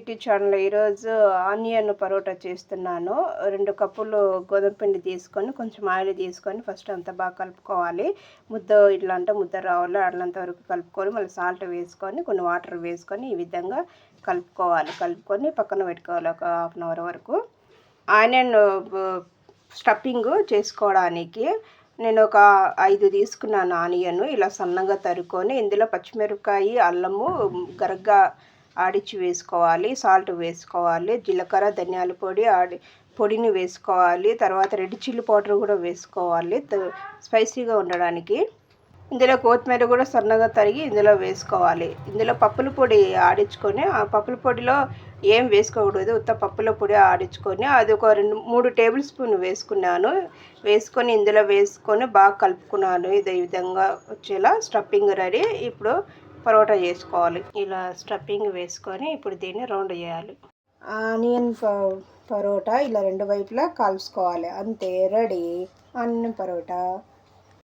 Creativity channel ఈరోజు onion parotta చేస్తున్నాను. రెండు కప్పులు గోధుమ పిండి తీసుకొని కొంచెం ఆయిల్ తీసుకొని ఫస్ట్ అంతా బాగా కలుపుకోవాలి. ముద్ద ఇట్లా అంటే ముద్ద రావాలి అట్లంత వరకు కలుపుకొని మళ్ళీ సాల్ట్ వేసుకొని కొన్ని వాటర్ వేసుకొని ఈ విధంగా కలుపుకోవాలి. కలుపుకొని పక్కన పెట్టుకోవాలి ఒక హాఫ్ అన్ అవర్ వరకు. ఆనియన్ స్టఫింగ్ చేసుకోవడానికి నేను ఒక ఐదు తీసుకున్నాను ఆనియన్. ఇలా సన్నగా తరుక్కొని ఇందులో పచ్చిమిరపకాయ అల్లము గరగ్గా ఆడిచి వేసుకోవాలి సాల్ట్ వేసుకోవాలి జీలకర్ర ధనియాల పొడి ఆడి పొడిని వేసుకోవాలి తర్వాత రెడ్ చిల్లీ పౌడర్ కూడా వేసుకోవాలి స్పైసీగా ఉండడానికి. ఇందులో కొత్తిమీర కూడా సన్నగా తరిగి ఇందులో వేసుకోవాలి. ఇందులో పప్పుల పొడి ఆడించుకొని ఆ పప్పుల పొడిలో ఏం వేసుకోకూడదు ఉత్త పప్పుల పొడి ఆడించుకొని అది ఒక రెండు మూడు టేబుల్ స్పూన్ వేసుకున్నాను. వేసుకొని ఇందులో వేసుకొని బాగా కలుపుకున్నాను. ఇదే విధంగా వచ్చేలా స్టఫింగ్ రెడీ. ఇప్పుడు పరోటా చేసుకోవాలి. ఇలా స్టఫింగ్ వేసుకొని ఇప్పుడు దీన్ని రౌండ్ చేయాలి. ఆనియన్ పరోటా ఇలా రెండు వైపులా కాల్చుకోవాలి అంతే రెడీ. ఆనియన్ పరోటా.